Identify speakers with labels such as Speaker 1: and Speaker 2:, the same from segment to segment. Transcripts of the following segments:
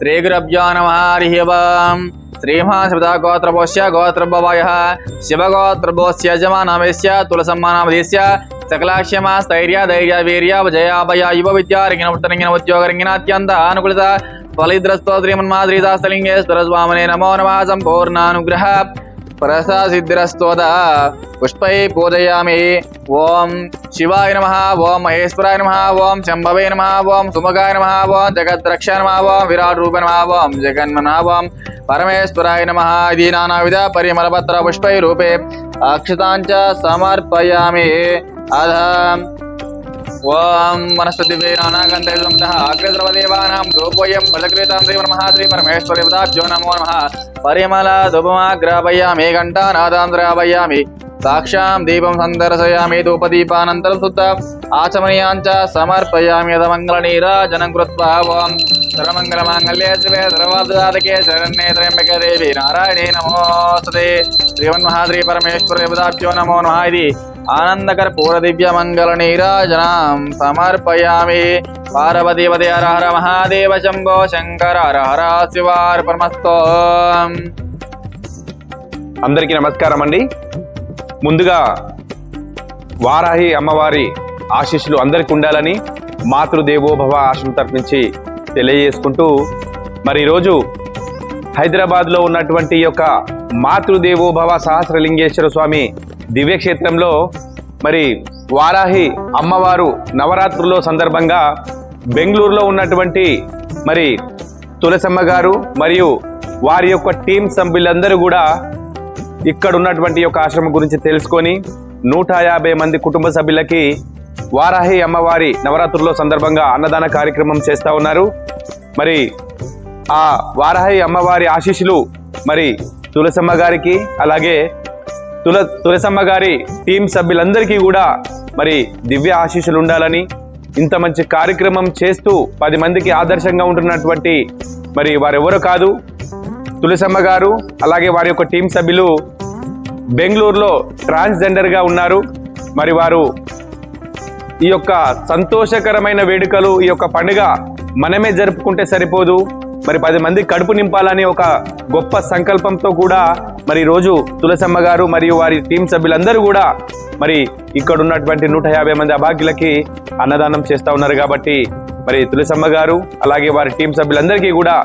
Speaker 1: శ్రీగురభ్యో నమ హరి ఓం శ్రీమహాశ్రిత గోత్రభవాయ శివగోత్రభోస్య యజమానమేస్య తులసమ్మానామదేశ్య సకలాక్ష్యమ స్థైర్య ధైర్య వీర్య జయాభయ యువ విద్యారంగిన ఉత్తరంగిన ఉద్యోగరంగిన అత్యంత అనుకూలిత ఫలిద్రస్తో శ్రీమన్మాద్రీదాస్తలింగేశ్వర స్వామినే నమో నమ సంపూర్ణానుగ్రహ ప్రసాసిద్ధిరస్తోద పుష్పై పూజయామి ఓం శివాయ నమ ఓం మహేశ్వరాయ నమ ఓం శంభవే నమ ఓం సుమగాయ నమ ఓం జగద్రక్ష నమ ఓం విరాట్ రూప నమ ఓం జగన్మన ఓం పరమేశ్వరాయ నమ ఇది నానావిధ పరిమళపత్ర పుష్పై రూపే అక్షతాంచ సమర్పయామి అధ ఓం వనస్పతి నానాగంధైర్వంతః అగ్రద్రవదేవానాం ధూపోయం ఫలకృతాం శ్రీ నమః శ్రీ పరమేశ్వరదేవతాభ్యో నమో నమః. పరిమళ ధూపమాగ్రాపయామి ఘంటానాదాం ద్రాపయామి సాక్షాం దీపం సందర్శయామి ధూపదీపానంతరం శుద్ధ ఆచమనీయాంచ సమర్పయామి యదమంగళ నీరాజనం కృత్వా ఓం సర్వమంగళమాంగళ్యే శివే సర్వార్థదాతకే శరణ్యే త్రయంబకే దేవి నారాయణే నమోస్తే. శ్రీమన్మహాద్రి పరమేశ్వర దేవతాభ్యో నమో నమః ఇది ఆనందకర పూర దివ్య మంగళ నీరాజనం సమర్పయామి. పార్వతీపదే హర హర మహాదేవ శంభో శంకర హర హర శివార్పణమస్తో.
Speaker 2: అందరికీ నమస్కారం అండి. ముందుగా వారాహి అమ్మవారి ఆశీస్సులు అందరికీ ఉండాలని మాతృదేవోభవ ఆశ్రమం తరపు నుంచి తెలియజేసుకుంటూ మరి ఈరోజు హైదరాబాద్లో ఉన్నటువంటి యొక్క మాతృదేవోభవ సహస్రలింగేశ్వర స్వామి దివ్యక్షేత్రంలో మరి వారాహి అమ్మవారు నవరాత్రుల్లో సందర్భంగా బెంగళూరులో ఉన్నటువంటి మరి తులసమ్మ గారు మరియు వారి యొక్క టీం సభ్యులందరూ కూడా ఇక్కడ ఉన్నటువంటి యొక్క ఆశ్రమం గురించి తెలుసుకొని నూట యాభై మంది కుటుంబ సభ్యులకి వారాహి అమ్మవారి నవరాత్రుల్లో సందర్భంగా అన్నదాన కార్యక్రమం చేస్తా ఉన్నారు. మరి ఆ వారాహి అమ్మవారి ఆశీస్సులు మరి తులసమ్మ గారికి అలాగే తుల తులసమ్మ గారి టీం సభ్యులందరికీ కూడా మరి దివ్య ఆశీస్సులు ఉండాలని ఇంత మంచి కార్యక్రమం చేస్తూ పది మందికి ఆదర్శంగా ఉంటున్నటువంటి మరి వారెవరో కాదు. తులసమ్మ గారు అలాగే వారి యొక్క టీం సభ్యులు బెంగళూరులో ట్రాన్స్జెండర్గా ఉన్నారు. మరి వారు ఈ యొక్క సంతోషకరమైన వేడుకలు ఈ యొక్క పండుగ మనమే జరుపుకుంటే సరిపోదు. మరి పది మంది కడుపు నింపాలని ఒక గొప్ప సంకల్పంతో కూడా మరి రోజు తులసమ్మ గారు మరియు వారి టీం సభ్యులందరూ కూడా మరి ఇక్కడ ఉన్నటువంటి నూట యాభై మంది అభాగ్యులకి అన్నదానం చేస్తూ ఉన్నారు కాబట్టి మరి తులసమ్మ గారు అలాగే వారి టీం సభ్యులందరికీ కూడా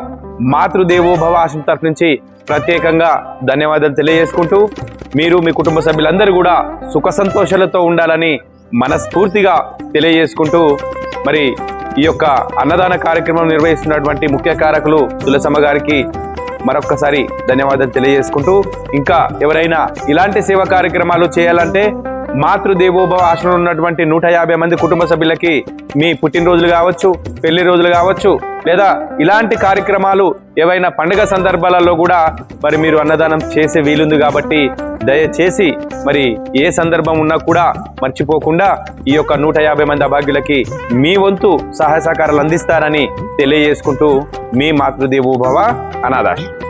Speaker 2: మాతృదేవోభవ ఆశ్రమం తరఫు నుంచి ప్రత్యేకంగా ధన్యవాదాలు తెలియజేసుకుంటూ మీరు మీ కుటుంబ సభ్యులందరూ కూడా సుఖ సంతోషాలతో ఉండాలని మనస్ఫూర్తిగా తెలియజేసుకుంటూ మరి ఈ యొక్క అన్నదాన కార్యక్రమం నిర్వహిస్తున్నటువంటి ముఖ్య కారకులు తులసమ్మ గారికి మరొక్కసారి ధన్యవాదాలు తెలియజేసుకుంటూ ఇంకా ఎవరైనా ఇలాంటి సేవా కార్యక్రమాలు చేయాలంటే మాతృదేవోభవ ఆశ్రమంలో ఉన్నటువంటి నూట యాభై మంది కుటుంబ సభ్యులకి మీ పుట్టినరోజులు కావచ్చు పెళ్ళి రోజులు కావచ్చు లేదా ఇలాంటి కార్యక్రమాలు ఏవైనా పండుగ సందర్భాలలో కూడా మరి మీరు అన్నదానం చేసే వీలుంది కాబట్టి దయచేసి మరి ఏ సందర్భం ఉన్నా కూడా మర్చిపోకుండా ఈ యొక్క నూట యాభై మంది అభాగ్యులకి మీ వంతు సహాయ సహకారాలు అందిస్తారని తెలియజేసుకుంటూ మీ మాతృదేవోభవ అనాథాశ్రమం